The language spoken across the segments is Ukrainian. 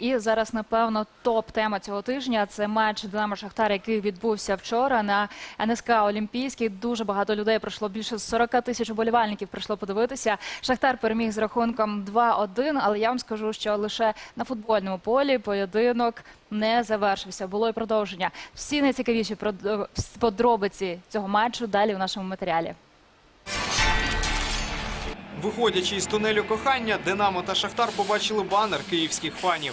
І зараз, напевно, топ-тема цього тижня це матч Динамо Шахтар, який відбувся вчора на НСК Олімпійський. Дуже багато людей прийшло. Більше 40 тисяч уболівальників прийшло подивитися. Шахтар переміг з рахунком 2-1, але я вам скажу, що лише на футбольному полі поєдинок не завершився. Було і продовження. Всі найцікавіші подробиці цього матчу далі в нашому матеріалі. Виходячи із тунелю кохання, Динамо та Шахтар побачили банер київських фанів.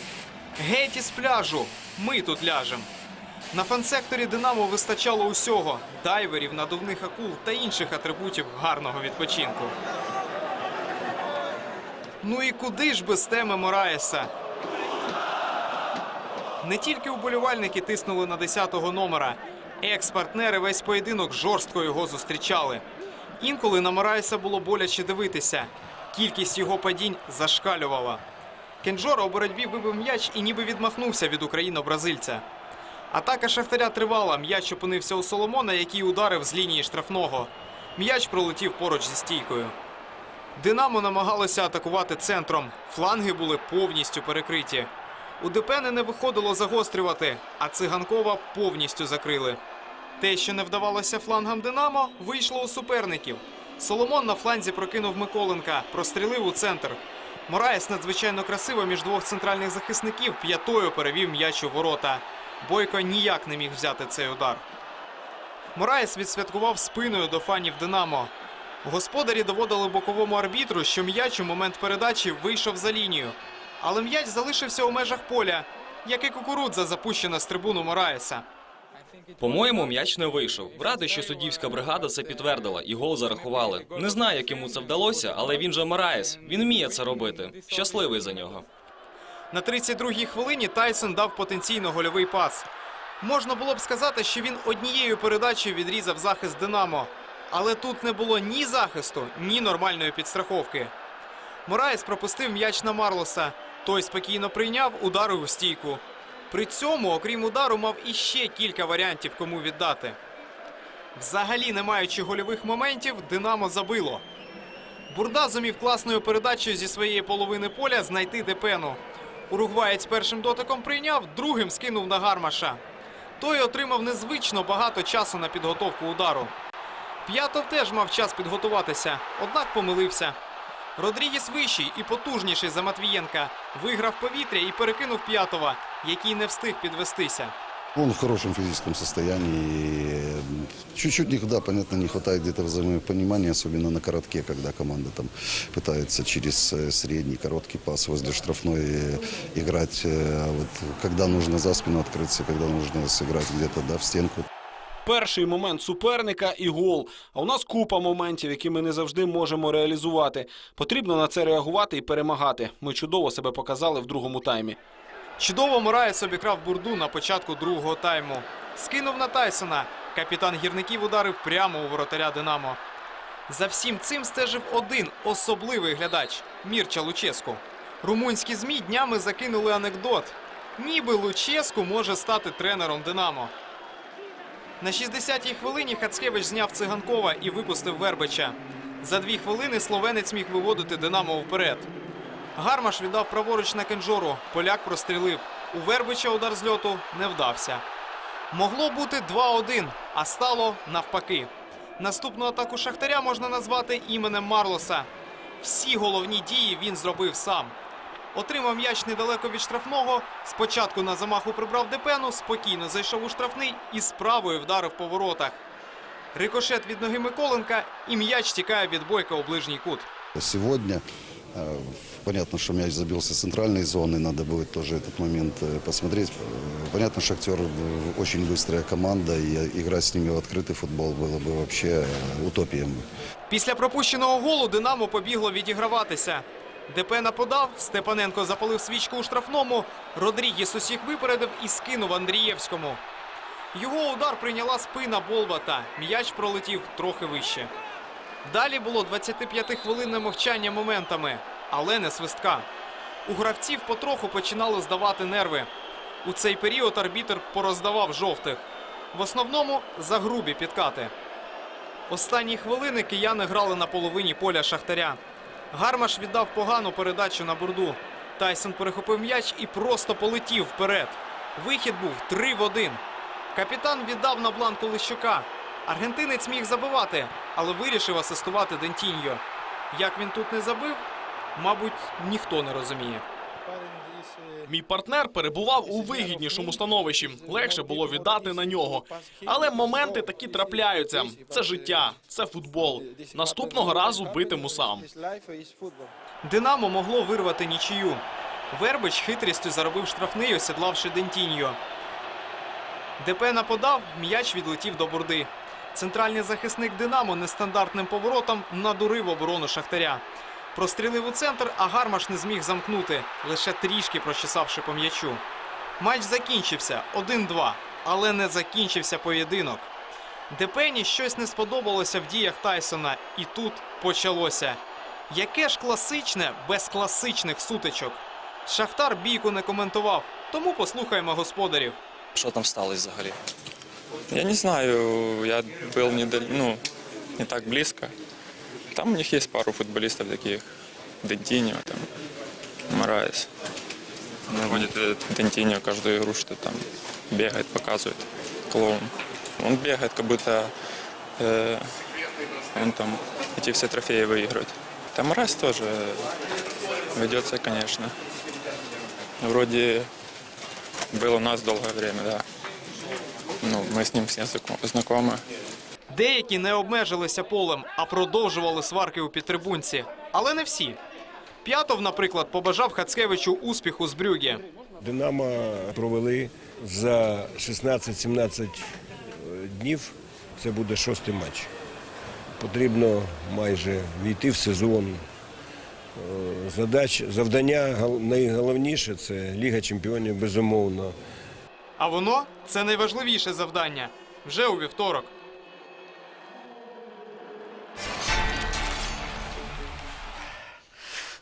Геть із пляжу. Ми тут ляжем. На фан-секторі Динамо вистачало усього: дайверів, надувних акул та інших атрибутів гарного відпочинку. Ну і куди ж без теми Мораєса? Не тільки уболівальники тиснули на 10-го номера. Екс-партнери весь поєдинок жорстко його зустрічали. Інколи на Мораєса було боляче дивитися. Кількість його падінь зашкалювала. Кенджора у боротьбі вибив м'яч і ніби відмахнувся від україно-бразильця. Атака Шахтаря тривала. М'яч опинився у Соломона, який ударив з лінії штрафного. М'яч пролетів поруч зі стійкою. Динамо намагалося атакувати центром. Фланги були повністю перекриті. У Депени не виходило загострювати, а циганкова повністю закрили. Те, що не вдавалося флангам Динамо, вийшло у суперників. Соломон на фланзі прокинув Миколенка, прострілив у центр. Мораєс надзвичайно красиво між двох центральних захисників п'ятою перевів м'яч у ворота. Бойко ніяк не міг взяти цей удар. Мораєс відсвяткував спиною до фанів Динамо. Господарі доводили боковому арбітру, що м'яч у момент передачі вийшов за лінію. Але м'яч залишився у межах поля, як і кукурудза, запущена з трибуну Мораєса. По-моєму, м'яч не вийшов. Радий, що суддівська бригада це підтвердила і гол зарахували. Не знаю, як йому це вдалося, але він же Мараєс. Він вміє це робити. Щасливий за нього. На 32-й хвилині Тайсон дав потенційно гольовий пас. Можна було б сказати, що він однією передачею відрізав захист Динамо. Але тут не було ні захисту, ні нормальної підстраховки. Мораєс пропустив м'яч на Марлоса. Той спокійно прийняв, ударив у стійку. При цьому, окрім удару, мав іще кілька варіантів, кому віддати. Взагалі, не маючи гольових моментів, Динамо забило. Бурда зумів класною передачею зі своєї половини поля знайти Депену. Уругваєць першим дотиком прийняв, другим скинув на Гармаша. Той отримав незвично багато часу на підготовку удару. П'ятов теж мав час підготуватися, однак помилився. Родрігіс вищий і потужніший за Матвієнка виграв повітря і перекинув П'ятова, який не встиг підвестися. Он в хорошем физическом состоянии. Чуть-чуть никогда, понятно, не хватает где-то взаимопонимания, особенно на коротке, когда команда там пытается через э, средний, короткий пас возле штрафной э, играть. Э, А вот когда нужно за спину открыться, когда нужно сыграть где-то да, в стенку, Перший момент суперника і гол. А у нас купа моментів, які ми не завжди можемо реалізувати. Потрібно на це реагувати і перемагати. Ми чудово себе показали в другому таймі. Чудово Мораєс обікрав бурду на початку другого тайму. Скинув на Тайсона. Капітан гірників ударив прямо у воротаря Динамо. За всім цим стежив один особливий глядач Мірча Луческу. Румунські ЗМІ днями закинули анекдот. Ніби Луческу може стати тренером Динамо. На 60-й хвилині Хацкевич зняв циганкова і випустив Вербича. За дві хвилини словенець міг виводити Динамо вперед. Гармаш віддав праворуч на Кенджору. Поляк прострілив. У Вербича удар з льоту не вдався. Могло бути 2-1, а стало навпаки. Наступну атаку Шахтаря можна назвати іменем Марлоса. Всі головні дії він зробив сам. Отримав м'яч недалеко від штрафного. Спочатку на замаху прибрав Депену, спокійно зайшов у штрафний і з правою вдарив по воротах. Рикошет від ноги Миколенка і м'яч тікає від бойка у ближній кут. Сегодня э, понятно, что мяч забился с центральной зоны, надо будет тоже этот момент э, посмотреть. Э, Понятно, Шахтер э, очень быстрая команда, и играть с ними в открытый футбол было бы вообще э, утопием. Після пропущеного голу Динамо побігло відіграватися. Депена подав, Степаненко запалив свічку у штрафному. Родрігіс усіх випередив і скинув Андрієвському. Його удар прийняла спина Болбата. М'яч пролетів трохи вище. Далі було 25-хвилинне мовчання моментами, але не свистка. У гравців потроху починало здавати нерви. У цей період арбітр пороздавав жовтих. В основному за грубі підкати. Останні хвилини кияни грали на половині поля Шахтаря. Гармаш віддав погану передачу на борду. Тайсон перехопив м'яч і просто полетів вперед. Вихід був 3 в 1. Капітан віддав на бланку Лищука. Аргентинець міг забивати, але вирішив асистувати Дентіньо. Як він тут не забив, мабуть, ніхто не розуміє. Мій партнер перебував у вигіднішому становищі. Легше було віддати на нього. Але моменти такі трапляються. Це життя, це футбол. Наступного разу битиму сам. Динамо могло вирвати нічию. Вербич хитрістю заробив штрафний, осідлавши Дентіньо. ДП нападав, м'яч відлетів до бурди. Центральний захисник Динамо нестандартним поворотом надурив оборону Шахтаря. Прострілив у центр, а Гармаш не зміг замкнути, лише трішки прочесавши по м'ячу. Матч закінчився 1-2, але не закінчився поєдинок. Депені щось не сподобалося в діях Тайсона, і тут почалося. Яке ж класичне без класичних сутичок? Шахтар бійку не коментував, тому послухаємо господарів. Що там сталося взагалі? Я не знаю, я был не, ну, не так близко. Там у них есть пару футболистов таких. Дентиньо, там, Мораес. Ну, вроде этот Дентиньо каждую игру что там бегает, показывает. Клоун. Он бегает, как будто э, он там эти все трофеи выигрывает. Там Мораес тоже ведется, конечно. Вроде был у нас долгое время, да. Ну, мы с ним все знаком- знакомы. Деякі не обмежилися полем, а продовжували сварки у підтрибунці. Але не всі. П'ятов, наприклад, побажав Хацкевичу успіху з Брюгі. Динамо провели за 16-17 днів. Це буде шостий матч. Потрібно майже війти в сезон. Е, Задач, завдання найголовніше це Ліга Чемпіонів, безумовно. А воно це найважливіше завдання вже у вівторок.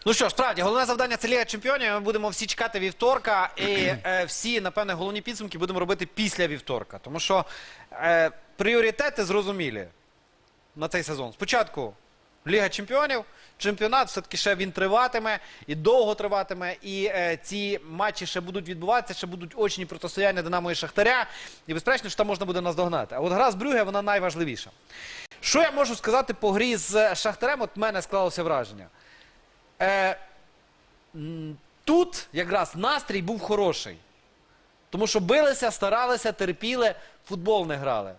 Ну що, справді, головне завдання це Ліга Чемпіонів. Ми будемо всі чекати вівторка. І е, всі, напевне, головні підсумки будемо робити після вівторка. Тому що е, пріоритети зрозумілі на цей сезон. Спочатку Ліга Чемпіонів, чемпіонат все-таки ще він триватиме і довго триватиме. І е, ці матчі ще будуть відбуватися, ще будуть очні протистояння Динамо і Шахтаря. І безперечно, що там можна буде наздогнати. А от гра з Брюге, вона найважливіша. Що я можу сказати по грі з Шахтарем? От мене склалося враження. Е, м, тут якраз настрій був хороший. Тому що билися, старалися, терпіли, футбол не грали.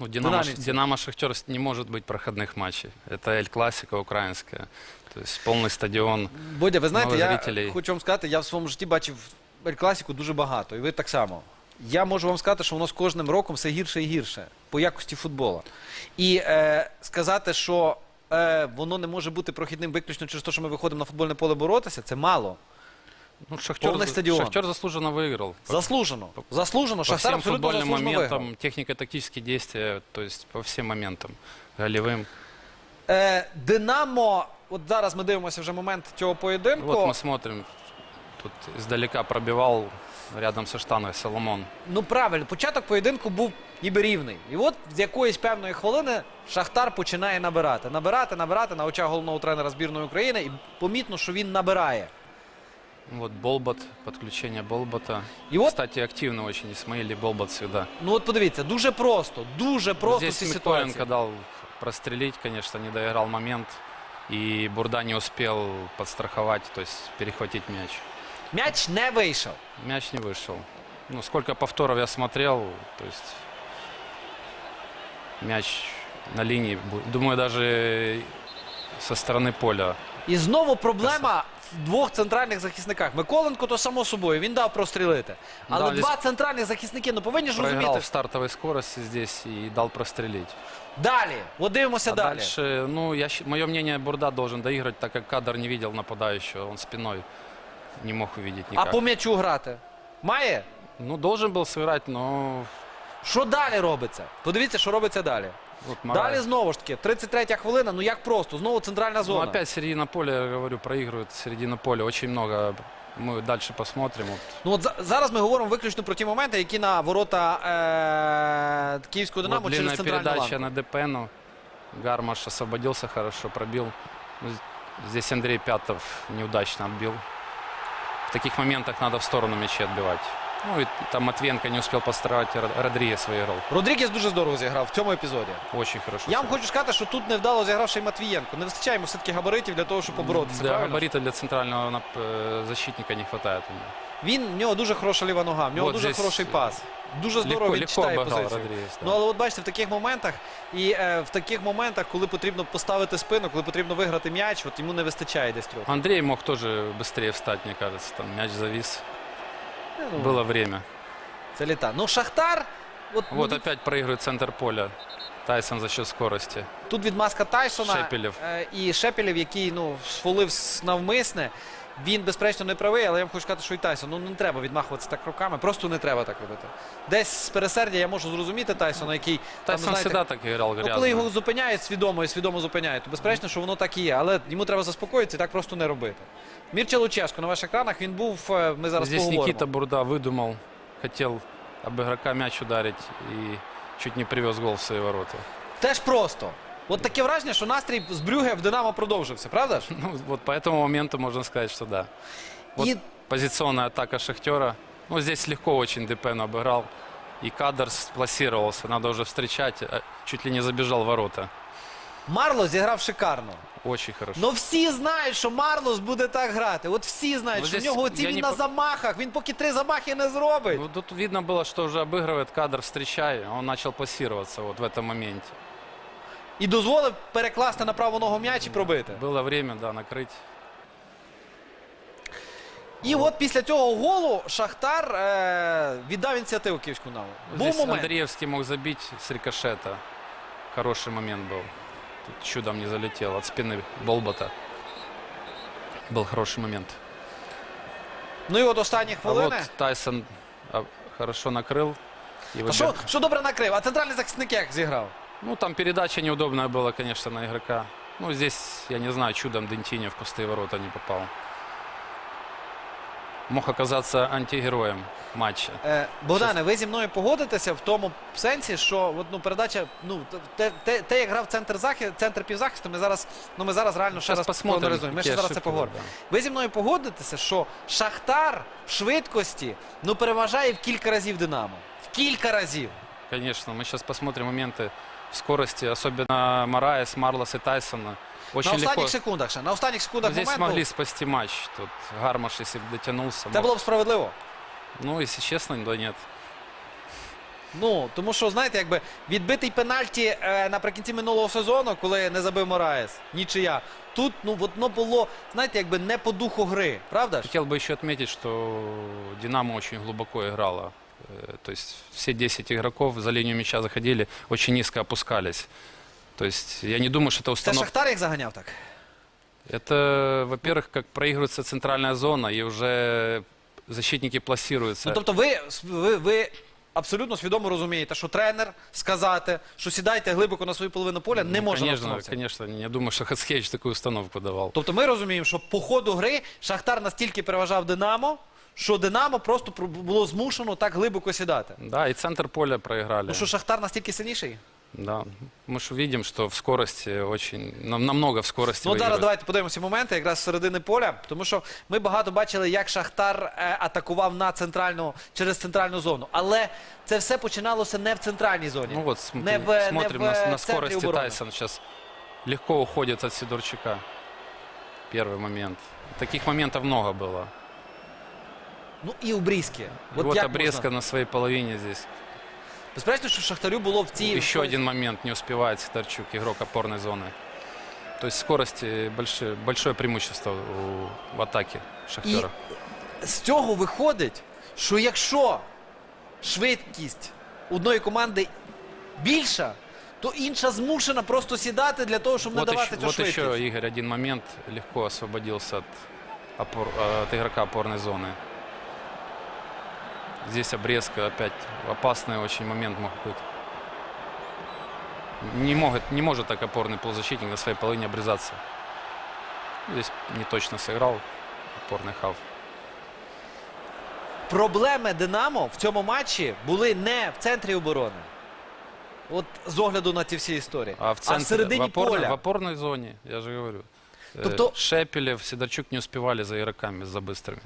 Ну, Динамо, Динамовцы. Динамо Шахтер не может быть проходных матчей. Это Эль Классика украинская. То есть полный стадион. Бодя, ви знаєте, Много я зрителей. хочу вам сказати, я в своєму житті бачив Ель Класіку дуже багато, і ви так само. Я можу вам сказати, що воно з кожним роком все гірше і гірше по якості футбола. І е, сказати, що е, воно не може бути прохідним виключно через те, що ми виходимо на футбольне поле боротися, це мало. Ну, Шахтер, Полный за- стадион. Шахтер заслуженно выиграл. Заслужено. Заслужено. По Шахтар всем абсолютно футбольным заслужено виграв. моментам, технико-тактические действия, то есть по всем моментам. Голевым. Е, Динамо, от зараз ми дивимося вже момент цього поєдинку. Вот мы смотрим. Тут издалека пробивал рядом со штангой Соломон. Ну правильно, початок поєдинку був ніби рівний. І от з якоїсь певної хвилини Шахтар починає набирати. Набирати, набирати на очах головного тренера збірної України. І помітно, що він набирає. Вот Болбат, подключение Болбата. И вот- Кстати, активно очень Исмаили Болбат всегда. Ну от подивіться, дуже просто, дуже просто Здесь ці ситуації. дал прострелить, конечно, не доиграл момент. И Бурда не успел подстраховать, то есть перехватить мяч. М'яч не вийшов. Мяч не вышел. Ну, сколько повторов я смотрел, то есть мяч на линии. Думаю, даже со стороны поля. І знову проблема в двох центральних захисниках. Миколенко, то само собою, він дав прострілити. Але Да, два здесь центральних захисники, ну повинні ж Проиграл розуміти. в стартовой скорости здесь и дал прострелить. Далі, от дивимося А далі. дальше, ну, я, мое мнение, Бурда должен доиграть, так как кадр не видел нападающего. Он спиной не мог увидеть А никак. по м'ячу грати. Має? Ну, должен был сыграть, но Що далі робиться? Подивіться, що робиться далі. вот Далі Моралес. знову ж таки, 33 хвилина, ну як просто, знову центральна Ну, зона. опять середина поля, я говорю, проигрывают середина поля. Очень много. Мы дальше посмотрим. Вот. Ну от за- зараз ми говоримо виключно про ті моменти, які на ворота е- Київського Динамо Вот через длинная центральну передача ланку. на ДПНу. Гармаш освободился хорошо, пробил. Ну, з- Здесь Андрей Пятов неудачно отбил. в таких моментах надо в сторону мячи отбивать. Ну и там Матвенко не успел постарать, Ро- Родригес выиграл. Родрігес дуже здорово зіграв в цьому епізоді. Очень хорошо. Я вам сыграл. хочу сказати, що тут невдало зіграв ще й Матвієнко. Не вистачає йому все-таки габаритів для того, щоб поборотися. Для правильно? габарита для центрального нап- э, защитника не хватает у него. Він в нього дуже хороша ліва нога, в нього Вот дуже здесь, хороший е, пас. Дуже здорово Легко, він легко читає обыграл позицію. Родригес. да. Ну але от бачите, в таких моментах і е, в таких моментах, коли потрібно поставити спину, коли потрібно виграти м'яч, от йому не вистачає десь трьох. Андрей мог тоже быстрее встать, мне кажется. Там мяч завис. Ну, Было время. Це літа. Ну Шахтар, от Вот ну, опять проигрывает центр поля. Тайсон за счет скорости. тут відмазка Тайсона Шепелєв. е, і Шепелєв, який ну сфолив навмисне. Він безперечно не правий, але я вам хочу сказати, що і Тайсон. Ну не треба відмахуватися так руками, просто не треба так робити. Десь з пересердя я можу зрозуміти Тайсона, який там, знаєте, так играл Ну, коли його зупиняють свідомо і свідомо зупиняють, то безперечно, що воно так і є. Але йому треба заспокоїтися і так просто не робити. Мірча Лучешко на ваших екранах він був. е, Ми зараз Здесь поговоримо. Никита Бурда выдумал, хотел об игрока мяч ударить и чуть не привез гол в свои ворота. Теж просто. От таке враження, що настрій з Брюге в Динамо продовжився, правда ж? Ну, вот по этому моменту можно сказать, что да. Вот І позиционная атака Шахтера. Ну, здесь легко очень Депен обыграл. И кадр сплассировался. Надо уже встречать. а Чуть ли не забежал в ворота. Марло зіграв шикарно. Очень хорошо. Ну всі знають, що Марлос буде так грати. От всі знають, Ну, що в здесь нього ці я він не на по- замахах. Він поки три замахи не зробить. Ну, тут видно было, что уже обыгрывает кадр, встречай. Он начал пассироваться вот в этом моменте. І дозволив перекласти на праву ногу м'яч і пробити. Было время, да, накрыть. І от після цього голу Шахтар е, віддав ініціативу київську наву. Був Здесь момент. Андреевский мог забить с рикошета. Хороший момент был. Тут чудом не залетел от спины Болбота. Был хороший момент. Ну і от останні А хвилини. вот Тайсон а, хорошо накрыл. И А выбег- що, що добре накрив? А центральний захисник як зіграв? Ну, там передача неудобная была, конечно, на игрока. Ну, здесь, я не знаю, чудом Дентини в пустые ворота не попал. Мог оказаться антигероем матча. Е, Богдане, ви зі мною погодитеся в тому сенсі, що от, ну, передача, ну, те, те, те, як грав центр захист, центр півзахисту, ми зараз, ну, ми зараз реально ще Сейчас раз посмотрим. проаналізуємо. Ми ще какие зараз це ошибки, поговоримо. да. Ви зі мною погодитеся, що Шахтар в швидкості ну, переважає в кілька разів Динамо. В кілька разів. Конечно, мы сейчас посмотрим моменты в скорости, особенно Мараес, Марлос и Тайсона. Очень на останніх легко. секундах ще. На останніх секундах Здесь моменту. смогли спасти матч. Тут Гармаш, если бы дотянулся. Це мог- було б справедливо. Ну, если честно, да нет. Ну, тому що, знаєте, якби відбитий пенальті е, наприкінці минулого сезону, коли не забив Мораєс, нічия. Тут, ну, воно було, знаєте, якби не по духу гри, правда ж? Хотел бы еще отметить, что Динамо очень глубоко играла. Э, То есть все 10 игроков за линию мяча заходили, очень низко опускались. То есть я не думаю, что это Це установка. Шахтар їх заганяв так. Это, во-первых, как проигрывается центральная зона, и уже защитники пласируются. Ну, тобто ви, ви, ви абсолютно свідомо розумієте, що тренер сказати, що сідайте глибоко на свою половину поля, не Ну, може на конечно, установці. конечно, я думаю, что Хацкевич такую установку давал. Тобто ми розуміємо, що по ходу гри Шахтар настільки переважав Динамо, що Динамо просто про- було змушено так глибоко сідати. Да, и центр поля проиграли. Ну що Шахтар настільки сильніший? Да, мы же видим, что в скорости очень, нам- намного в скорости Ну от зараз выигрывает. давайте подивимося моменти якраз з середини поля, тому що ми багато бачили, як Шахтар е, атакував на центральну через центральну зону. Але це все починалося не в центральній зоні. Ну вот см- не в, смотрим не в на, е, на центрі скорости оборони. Тайсон сейчас легко уходит от Сидорчука. Первый момент. Таких моментов много было. Ну і у Брізькі. И От вот як обрезка можна? на своей половине здесь. Безперечно, що Шахтарю було в цій Еще один момент не успевает Сидорчук, игрок опорной зоны. То есть скорости большое, большое преимущество у, в атаке Шахтера. з цього виходить, що якщо швидкість одної команди більша, то інша змушена просто сідати для того, щоб не Вот, давати еще, цю вот швидкість. еще, Игорь, один момент легко освободился от, опор, э, от игрока опорной зоны. Здесь обрезка опять опасный очень момент мог быть. Не, может, не может так опорный полузащитник на своей половине обрезаться. Здесь не точно сыграл опорный хав. Проблеми Динамо в цьому матчі були не в центрі оборони. От з огляду на ці всі історії. А в центре, середині в, опорной, поля. в опорной зоне, я же говорю. Э, Тобто- Шепелев, Сидорчук не успевали за игроками, за быстрыми.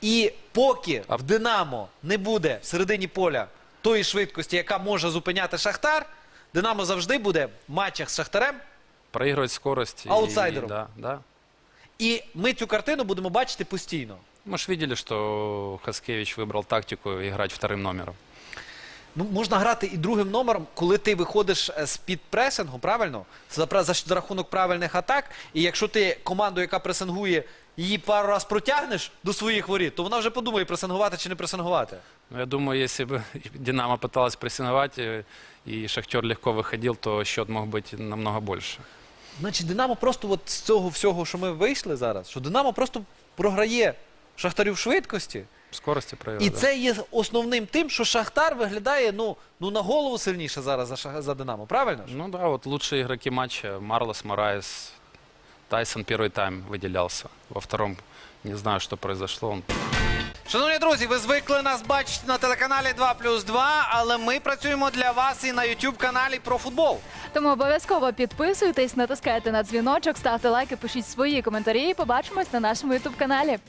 І поки А- в Динамо не буде в середині поля тої швидкості, яка може зупиняти Шахтар, Динамо завжди буде в матчах з Шахтарем. Проигрывать скорость. и- Аутсайдеру. да, да. І ми цю картину будемо бачити постійно. Мы же видели, что Хаскевич выбрал тактику играть вторым номером. Ну, можна грати і другим номером, коли ти виходиш е, з-під пресингу, правильно? За, пра- за, за рахунок правильних атак. І якщо ти команду, яка пресингує, її пару раз протягнеш до своїх воріт, то вона вже подумає, пресингувати чи не пресингувати. Но я думаю, если бы Динамо пыталась прессинговать, э, и Шахтер легко выходил, то счет мог быть намного больше. Значить, Динамо просто от з цього всього, що ми вийшли зараз, що Динамо просто програє Шахтарю в швидкості. В скорости проиграл. І да. це є основним тим, що Шахтар виглядає ну, ну на голову сильніше зараз за, Шах- за Динамо, правильно ж? Ну да, вот лучшие игроки матча. Марлос, Мораес, Тайсон первый тайм выделялся. Во втором не знаю, что произошло. Он Шановні друзі, ви звикли нас бачити на телеканалі 2 плюс 2, але ми працюємо для вас і на YouTube каналі про футбол. Тому обов'язково підписуйтесь, натискайте на дзвіночок, ставте лайки, пишіть свої коментарі. і Побачимось на нашому ютуб каналі.